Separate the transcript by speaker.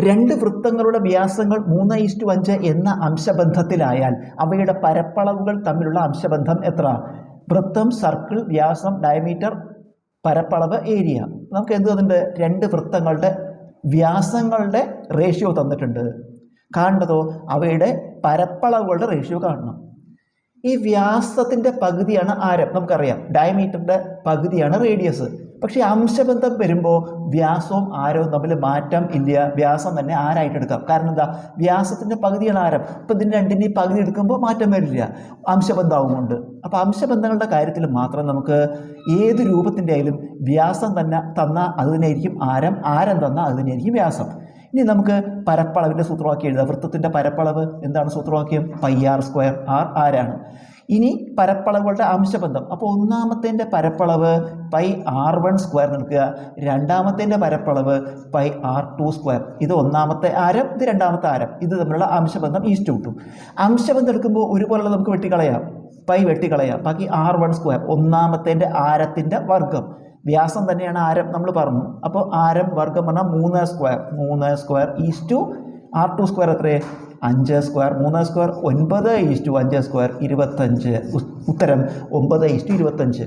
Speaker 1: രണ്ട് വൃത്തങ്ങളുടെ വ്യാസങ്ങൾ മൂന്ന് ഇസ്റ്റു അഞ്ച് എന്ന അംശബന്ധത്തിലായാൽ അവയുടെ പരപ്പളവുകൾ തമ്മിലുള്ള അംശബന്ധം എത്ര? വൃത്തം സർക്കിൾ വ്യാസം ഡയമീറ്റർ പരപ്പളവ് ഏരിയ നമുക്ക് എന്ത് തന്നിട്ടുണ്ട്? രണ്ട് വൃത്തങ്ങളുടെ വ്യാസങ്ങളുടെ റേഷ്യോ തന്നിട്ടുണ്ട്. കാണേണ്ടതോ അവയുടെ പരപ്പളവുകളുടെ റേഷ്യോ കാണണം. ഈ വ്യാസത്തിന്റെ പകുതിയാണ് ആരം. നമുക്കറിയാം. ഡയമീറ്ററിന്റെ പകുതിയാണ് റേഡിയസ് പക്ഷേ അംശബന്ധം വരുമ്പോൾ വ്യാസവും ആരോ തമ്മിൽ മാറ്റം ഇല്ല വ്യാസം തന്നെ ആരായിട്ട് എടുക്കാം കാരണം എന്താ? വ്യാസത്തിന്റെ പകുതിയാണ് ആരം. അപ്പം ഇതിന്റെ രണ്ടിന്റെ പകുതി എടുക്കുമ്പോൾ മാറ്റം വരില്ല. അംശബന്ധമാവുമുണ്ട് അപ്പോൾ അംശബന്ധങ്ങളുടെ കാര്യത്തിൽ മാത്രം നമുക്ക് ഏത് രൂപത്തിന്റെ ആയാലും വ്യാസം തന്നെ തന്നാൽ അത് തന്നെയായിരിക്കും ആരം ആരം തന്നാൽ അത് തന്നെയായിരിക്കും വ്യാസം. ഇനി നമുക്ക് പരപ്പളവിന്റെ സൂത്രവാക്യം എഴുതാം. വൃത്തത്തിന്റെ പരപ്പളവ് എന്താണ് സൂത്രവാക്യം? പൈ ആർ സ്ക്വയർ ആർ ആരാണ്? ഇനി പരപ്പളവുകളുടെ അംശബന്ധം. അപ്പോൾ ഒന്നാമത്തേന്റെ പരപ്പളവ് പൈ ആർ വൺ സ്ക്വയർ നിൽക്കുക രണ്ടാമത്തേന്റെ പരപ്പളവ് പൈ ആർ ടു സ്ക്വയർ. ഇത് ഒന്നാമത്തെ ആരം ഇത് രണ്ടാമത്തെ ആരം. ഇത് തമ്മിലുള്ള അംശബന്ധം ഈസ്റ്റ് കിട്ടും അംശബന്ധം എടുക്കുമ്പോൾ ഒരുപോലുള്ള നമുക്ക് വെട്ടിക്കളയാം. പൈ വെട്ടിക്കളയാം. ബാക്കി ആർ വൺ സ്ക്വയർ ഒന്നാമത്തേന്റെ ആരത്തിന്റെ വർഗം. വ്യാസം തന്നെയാണ് ആരം നമ്മൾ പറഞ്ഞു. അപ്പോൾ ആരം വർഗം പറഞ്ഞാൽ മൂന്ന് സ്ക്വയർ. മൂന്ന് square is to R two square എത്രയേ? അഞ്ച് സ്ക്വയർ മൂന്ന് സ്ക്വയർ ഒൻപത് ഈസ്റ്റു അഞ്ച് സ്ക്വയർ ഇരുപത്തഞ്ച്. ഉത്തരം ഒമ്പത് ഈസ്റ്റു ഇരുപത്തഞ്ച്.